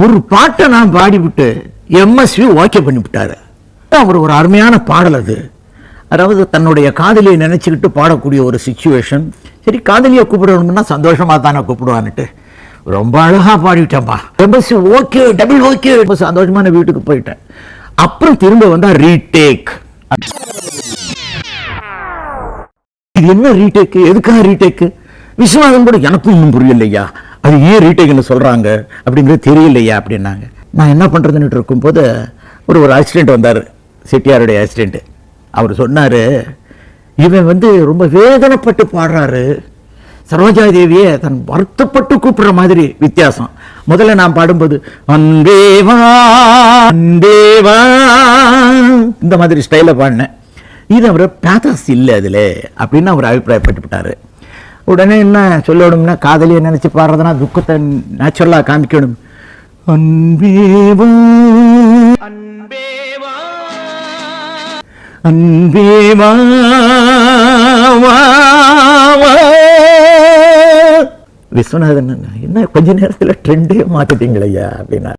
ஒரு பாட்டை நான் பாடிவிட்டு எம்எஸ்வி ஓகே பண்ணிவிட்டாரு. அவர் ஒரு அருமையான பாடல் அது. அதாவது தன்னுடைய காதலியை நினச்சிக்கிட்டு பாடக்கூடிய ஒரு சுச்சுவேஷன் சரி காதலியை கூப்பிடணும்னா சந்தோஷமா தானே கூப்பிடுவான்னுட்டு. ரொம்ப அழகா பாடிட்டேன்ப்பா எம்எஸ்சி ஓகே டபுள் ஓகே. ரொம்ப சந்தோஷமா நான் வீட்டுக்கு போயிட்டேன். அப்புறம் திரும்ப வந்தா ரீடேக் இது என்ன ரீடேக்கு எதுக்காக ரீடேக்கு விஸ்வநாதன் கூட எனக்கும் இன்னும் புரியலையா? அது ஏன் ரீடேக்னு சொல்கிறாங்க அப்படிங்கிறது தெரியலையா அப்படின்னாங்க. நான் என்ன பண்ணுறதுன்னு இருக்கும்போது ஒரு ஒரு ஆக்சிடென்ட் வந்தார். செட்டியாருடைய ஆக்சிடென்ட் அவர் சொன்னார் இவன் வந்து ரொம்ப வேதனைப்பட்டு பாடுறாரு. சரோஜா தேவியை தன் வருத்தப்பட்டு கூப்பிடுற மாதிரி வித்தியாசம். முதல்ல நான் பாடும்போது அன்பேவா அன்பேவா இந்த மாதிரி ஸ்டைலில் பாடினேன். இது அவர் பேதாஸ் இல்லை அதில் அப்படின்னு அவர் அபிப்பிராயப்பட்டுவிட்டார். உடனே என்ன சொல்லணும்னா காதலியை நினைச்சு பாடுறதுனா துக்கத்தை நேச்சுரலாக காமிக்கணும். அன்பேவா? அன்பேவா? வா, வா. விஸ்வநாதன் என்ன கொஞ்ச நேரத்தில் ட்ரெண்டே மாத்திட்டீங்களையா அப்படின்னா.